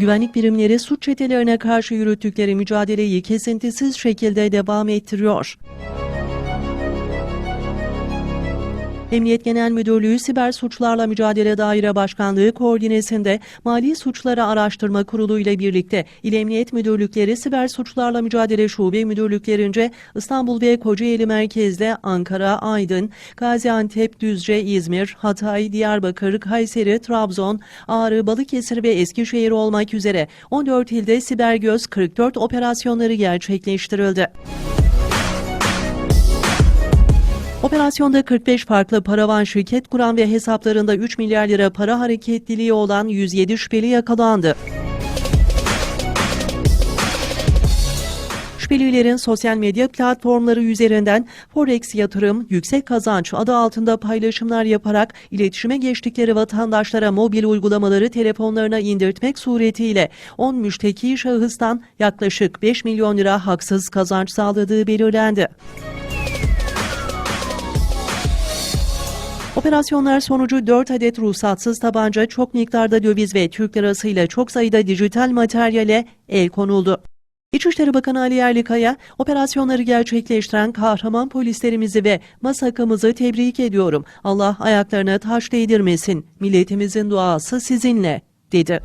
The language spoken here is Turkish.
Güvenlik birimleri suç çetelerine karşı yürüttükleri mücadeleyi kesintisiz şekilde devam ettiriyor. Emniyet Genel Müdürlüğü Siber Suçlarla Mücadele Daire Başkanlığı koordinesinde Mali Suçları Araştırma Kurulu ile birlikte İl Emniyet Müdürlükleri Siber Suçlarla Mücadele Şube Müdürlüklerince İstanbul ve Kocaeli merkezde Ankara, Aydın, Gaziantep, Düzce, İzmir, Hatay, Diyarbakır, Kayseri, Trabzon, Ağrı, Balıkesir ve Eskişehir olmak üzere 14 ilde Siber Göz 44 operasyonları gerçekleştirildi. Operasyonda 45 farklı paravan şirket kuran ve hesaplarında 3 milyar lira para hareketliliği olan 107 şüpheli yakalandı. Şüphelilerin sosyal medya platformları üzerinden Forex yatırım, yüksek kazanç adı altında paylaşımlar yaparak iletişime geçtikleri vatandaşlara mobil uygulamaları telefonlarına indirtmek suretiyle 10 müşteki şahıstan yaklaşık 5 milyon lira haksız kazanç sağladığı belirlendi. Operasyonlar sonucu 4 adet ruhsatsız tabanca, çok miktarda döviz ve Türk lirasıyla çok sayıda dijital materyale el konuldu. İçişleri Bakanı Ali Yerlikaya, operasyonları gerçekleştiren kahraman polislerimizi ve MASAK'ımızı tebrik ediyorum. Allah ayaklarına taş değdirmesin. Milletimizin duası sizinle, dedi.